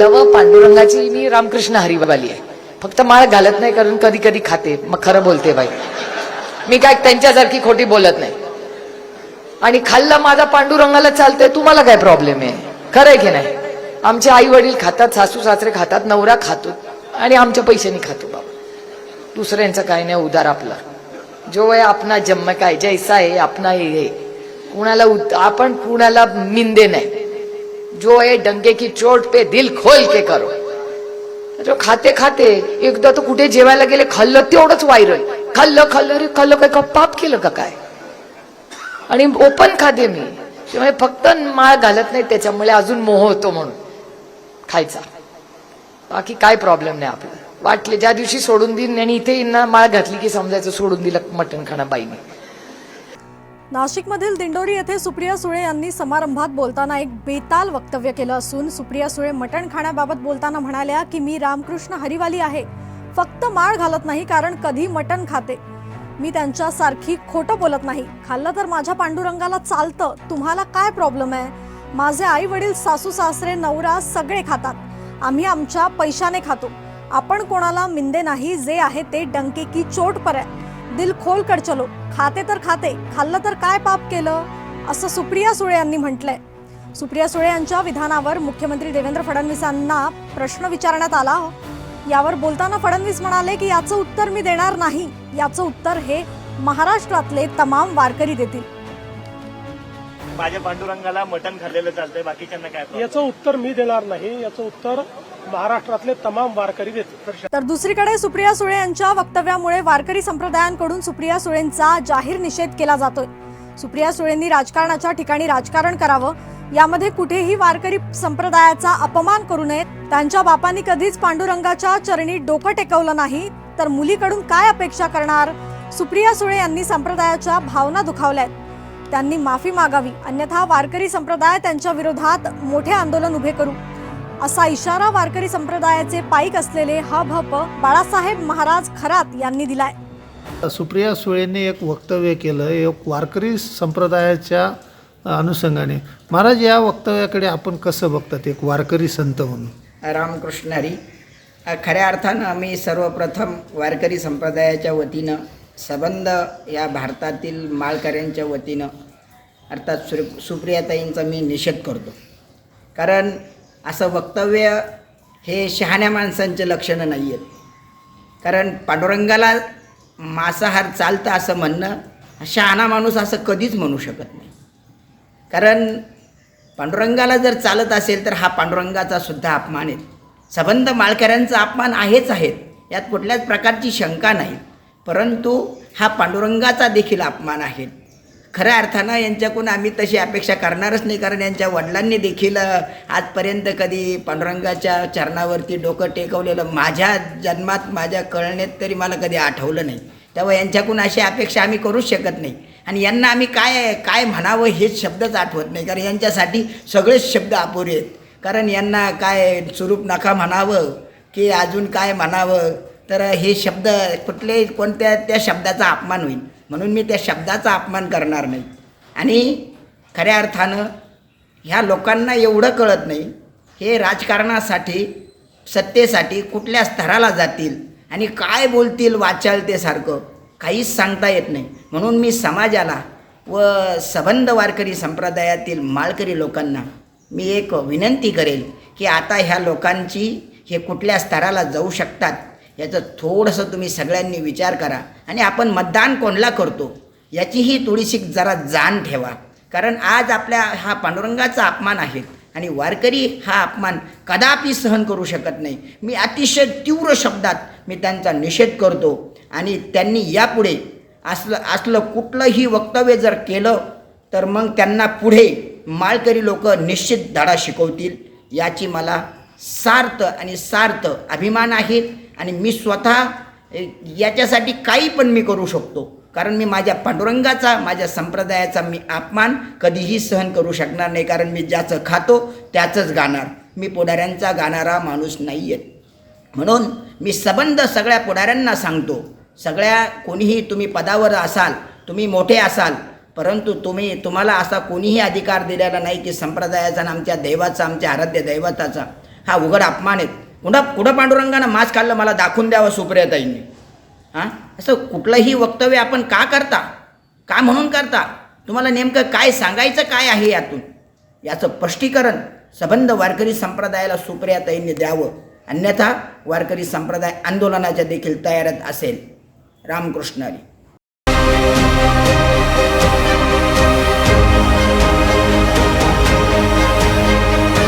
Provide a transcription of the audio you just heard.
बोलावं पांडुरंगाची मी रामकृष्ण हरिबाली आहे. फक्त माळ घालत नाही कारण कधी कधी खाते. मग खरं बोलते बाई. मी काय त्यांच्यासारखी खोटी बोलत नाही. आणि खाल्ला माझा पांडुरंगाला चालतंय तुम्हाला काय प्रॉब्लेम आहे? खरं आहे की नाही? आमचे आई वडील खातात सासू सासरे खातात नवरा खातो आणि आमच्या पैशाने खातो बाबा. दुसऱ्यांचं काय नाही उदार आपला. जो आहे आपला जन्म काय जैसा आहे आपणा हे कुणाला आपण कुणाला मिंदे नाही. जो आहे डंगे की चोट पे दिल खोल के करो। जो खाते खाते एकदा तो कुठे जेवायला गेले खाल्लं तेवढंच वायरल खाल्लं खाल्लं रे खाल्लं काय का पाप केलं का काय? आणि ओपन खाते मी. त्यामुळे फक्त माळ घालत नाही त्याच्यामुळे अजून मोह होतो म्हणून. खायचा. बाकी काय प्रॉब्लेम नाही आपला. वाटले ज्या दिवशी सोडून देईन आणि इथे ना माळ घातली की समजायचं सोडून दिलं मटण खाणं बाईने. नाशिकमधील दिंडोरी येथे सुप्रिया सुळे यांनी समारंभात बोलताना एक बेताल वक्तव्य केलं असून सुप्रिया सुळे मटण खाण्याबाबत बोलताना म्हणाल्या की मी रामकृष्ण हरिवाली आहे. फक्त माळ घालत नाही कारण कधी मटण खाते. मी त्यांच्यासारखी खोटं बोलत नाही. खाल्लं तर माझ्या पांडुरंगाला चालतं. तुम्हाला काय प्रॉब्लेम आहे? माझे आई वडील सासू सासरे नवरा सगळे खातात. आम्ही आमच्या पैशाने खातो. आपण कोणाला मिंदे नाही जे आहे ते डंके की चोट पर आहे दिल खोल कर चलो. खाते तर खाते खाल्लं तर काय पाप केलं? असं सुप्रिया सुळे यांनी म्हटलंय. सुप्रिया सुळे यांच्या विधानावर मुख्यमंत्री देवेंद्र फडणवीसांना प्रश्न विचारण्यात आला. यावर बोलताना फडणवीस म्हणाले की याचं उत्तर मी देणार नाही. याचं उत्तर हे महाराष्ट्रातले तमाम वारकरी देतील. माझ्या पांडुरंगाला मटण खाल्लेलं चालतंय बाकीच्यांना काय? याचं उत्तर मी देणार नाही याचं उत्तर महाराष्ट्रातले तमाम वारकरी देतील तर दुसरीकडे सुप्रिया सुळे यांच्या वक्तव्यामुळे वारकरी संप्रदायांकडून सुप्रिया सुळेंचा जाहीर निषेध केला जातोय. सुप्रिया सुळेंनी राजकारणाच्या ठिकाणी राजकारण करावं यामध्ये कुठेही वारकरी संप्रदायाचा अपमान करू नये त्यांच्या बापांनी कधीच पांडुरंगाच्या चरणी डोकं टेकवलं नाही तर मुलीकडून काय अपेक्षा करणार? सुप्रिया सुळे यांनी संप्रदायाच्या भावना दुखावल्यात. त्यांनी माफी मागावी अन्यथा वारकरी संप्रदाय त्यांच्या विरोधात मोठे आंदोलन उभे करू. असा इशारा वारकरी संप्रदायाचे पाईक असलेले हभप बाळासाहेब महाराज खरात यांनी दिलाय. सुप्रिया सुळेंनी एक वक्तव्य केलं एक वारकरी संप्रदायाच्या अनुषंगाने. महाराज या वक्तव्याकडे आपण कसं बघतात एक वारकरी संत म्हणून? रामकृष्ण हरी खऱ्या अर्थानं आम्ही सर्वप्रथम वारकरी संप्रदायाच्या वतीनं सबंध या भारतातील माळकऱ्यांच्या वतीनं अर्थात सु सुप्रियाताईंचा मी निषेध करतो. कारण असं वक्तव्य हे शहाण्या माणसांचे लक्षणं नाही आहेत कारण पांडुरंगाला मांसाहार चालतं असं म्हणणं शहाणा माणूस असं कधीच म्हणू शकत नाही. कारण पांडुरंगाला जर चालत असेल तर हा पांडुरंगाचा सुद्धा अपमान आहे. सबंध माळकऱ्यांचा अपमान आहेच आहेत यात कुठल्याच प्रकारची शंका नाही. परंतु हा पांडुरंगाचा देखील अपमान आहे. खऱ्या अर्थानं यांच्याकडून आम्ही तशी अपेक्षा करणारच नाही कारण यांच्या वडिलांनी देखील आजपर्यंत कधी पांडुरंगाच्या चरणावरती डोकं टेकवलेलं माझ्या जन्मात माझ्या कळण्यात तरी मला कधी आठवलं नाही. तेव्हा यांच्याकडून अशी अपेक्षा आम्ही करूच शकत नाही. आणि यांना आम्ही काय काय म्हणावं हेच शब्दच आठवत नाही कारण यांच्यासाठी सगळेच शब्द अपुरे आहेत. कारण यांना काय स्वरूप नका म्हणावं की अजून काय म्हणावं तर हे शब्द कुठले कोणत्या त्या शब्दाचा अपमान होईल. म्हणून मी त्या शब्दाचा अपमान करणार नाही. आणि खऱ्या अर्थानं ह्या लोकांना एवढं कळत नाही हे राजकारणासाठी सत्तेसाठी कुठल्या स्तराला जातील आणि काय बोलतील वाचालतेसारखं काहीच सांगता येत नाही. म्हणून मी समाजाला व सबंध वारकरी संप्रदायातील माळकरी लोकांना मी एक विनंती करेल की आता ह्या लोकांची हे कुठल्या स्तराला जाऊ शकतात याचं थोडंसं तुम्ही सगळ्यांनी विचार करा. आणि आपण मतदान कोणला करतो याचीही थोडीशी जरा जाण ठेवा. कारण आज आपल्या हा पांडुरंगाचा अपमान आहे आणि वारकरी हा अपमान कदापि सहन करू शकत नाही. मी अतिशय तीव्र शब्दात मी त्यांचा निषेध करतो आणि त्यांनी यापुढे असलं असलं कुठलंही वक्तव्य जर केलं तर मग त्यांना पुढे माळकरी लोक निश्चित धडा शिकवतील. याची मला सार्थ आणि सार्थ अभिमान आहे. आणि मी स्वतः याच्यासाठी काही पण मी करू शकतो. कारण मी माझ्या पांडुरंगाचा माझ्या संप्रदायाचा मी अपमान कधीही सहन करू शकणार नाही. कारण मी ज्याचं खातो त्याचंच गाणार. मी पुढाऱ्यांचा गाणारा माणूस नाही आहे म्हणून मी सबंध सगळ्या पुढाऱ्यांना सांगतो. सगळ्या कोणीही तुम्ही पदावर असाल तुम्ही मोठे असाल परंतु तुम्ही तुम्हाला असा कोणीही अधिकार दिलेला नाही की संप्रदायाचा आणि आमच्या दैवाचा आमच्या आराध्य दैवताचा हा उघड अपमान आहेत कुठं कुठं पांडुरंगानं मास्क काढलं मला दाखवून द्यावं सुप्रियाताईंनी. हां? असं कुठलंही वक्तव्य आपण का करता? का म्हणून करता? तुम्हाला नेमकं काय सांगायचं काय आहे यातून? याचं स्पष्टीकरण सबंध वारकरी संप्रदायाला सुप्रियाताईंनी द्यावं. अन्यथा वारकरी संप्रदाय आंदोलनाच्या देखील तयारीत असेल. रामकृष्ण